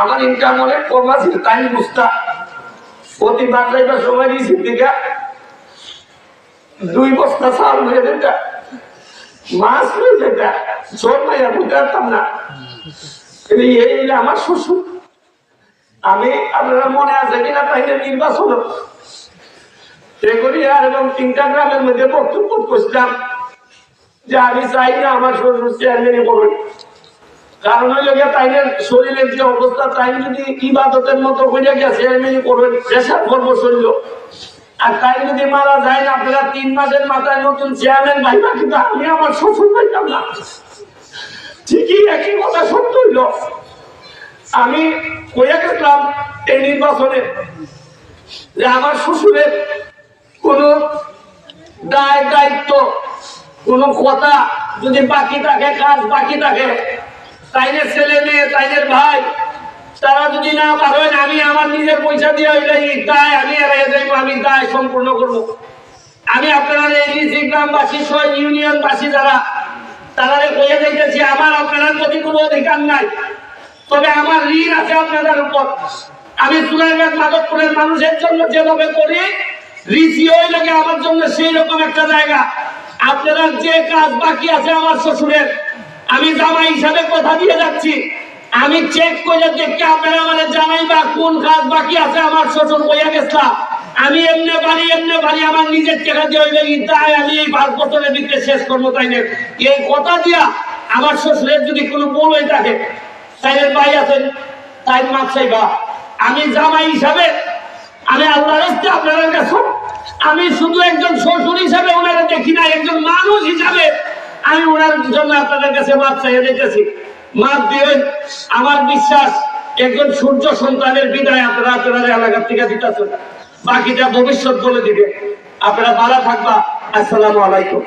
আমার ইনকাম অনেক কম আছে তাই বুঝতা। প্রতি বাজাইবার সময় দিয়েছি দিঘা দুই বস্তা চাল হয়ে যেটা মাছ হয়ে যেটা চোর মাইয়া বুঝতে পারতাম না। এই আমার শ্বশুর। আমি, আপনারা মনে আছে কিনা তাইলে নির্বাচন টেগুরিয়ার এবং তিনটা গ্রামের মধ্যে বক্তব্য করছিলাম যে আমি চাই না আমার শ্বশুর চেয়ারম্যানই করবেন কারণ হইল গিয়ে তাইনের শরীরের যে অবস্থা, তাই যদি ইবাদতের মতো হইয়া গেছে চেয়ারম্যানই করবেন প্রেশার করব শরীর আর তাই যদি মারা যায় না, আপনারা তিন মাসের মাথায় নতুন চেয়ারম্যান ভাইবা কিন্তু আমি আমার শ্বশুর পাইতাম না। ঠিকই একই কথা সত্য হইল। আমি কইয়া গেছিলাম এই নির্বাচনে যে আমার শ্বশুরের কোন দায় দায়িত্ব, কোন কথা যদি বাকি থাকে, কাজ বাকি থাকে তাইনের ছেলে মেয়ে তাইনের ভাই, তারা যদি না পারেন, আমি আমার নিজের পয়সা দিয়ে এই দায় আমি এড়াইয়া যাইব, আমি তাই সম্পূর্ণ করব। আমি আপনারা এই ডিসি গ্রামবাসী সহ ইউনিয়নবাসী যারা তারা কইয়া যাইতেছি, আমার আপনার প্রতি কোনো অধিকার নাই, তবে আমার ঋণ আছে আপনাদের উপর। আমি সুলাইবাগ মাধবপুরের মানুষের জন্য যেভাবে করি রিসি ওই লাগে আমার জন্য সেই রকম একটা জায়গা। আপনারা যে কাজ বাকি আছে আমার শ্বশুরের আমি জামাই হিসাবে কথা দিয়ে যাচ্ছি। আমি চেক করে দেখতে আপনারা আমাদের জানাইবা কোন কাজ বাকি আছে আমার শ্বশুর বইয়া গেছিলাম আমি এমনি বাড়ি এমনি বাড়ি আমার নিজের টাকা দিয়ে হইলে তাই আমি এই পাঁচ বছরের ভিতরে শেষ করব তাই এই কথা দিয়া আমার শ্বশুরের যদি কোনো ভুল হয়ে থাকে তাইনের ভাই আছেন, তাই মাছ চাইবা। আমি জামাই হিসাবে, আমি আল্লাহ রাস্তে আপনাদের কাছে, আমি শুধু একজন শ্বশুর হিসাবে ওনারা দেখি না আমি ওনার জন্য আপনাদের কাছে মাপ চাইয়ে দিতেছি। মাপ দিয়ে আমার বিশ্বাস, একজন সূর্য সন্তানের বিদায় আপনারা আপনাদের এলাকার থেকে দিতেছেন বাকিটা ভবিষ্যৎ বলে দিবে। আপনারা ভালো থাকবা। আসসালামু আলাইকুম।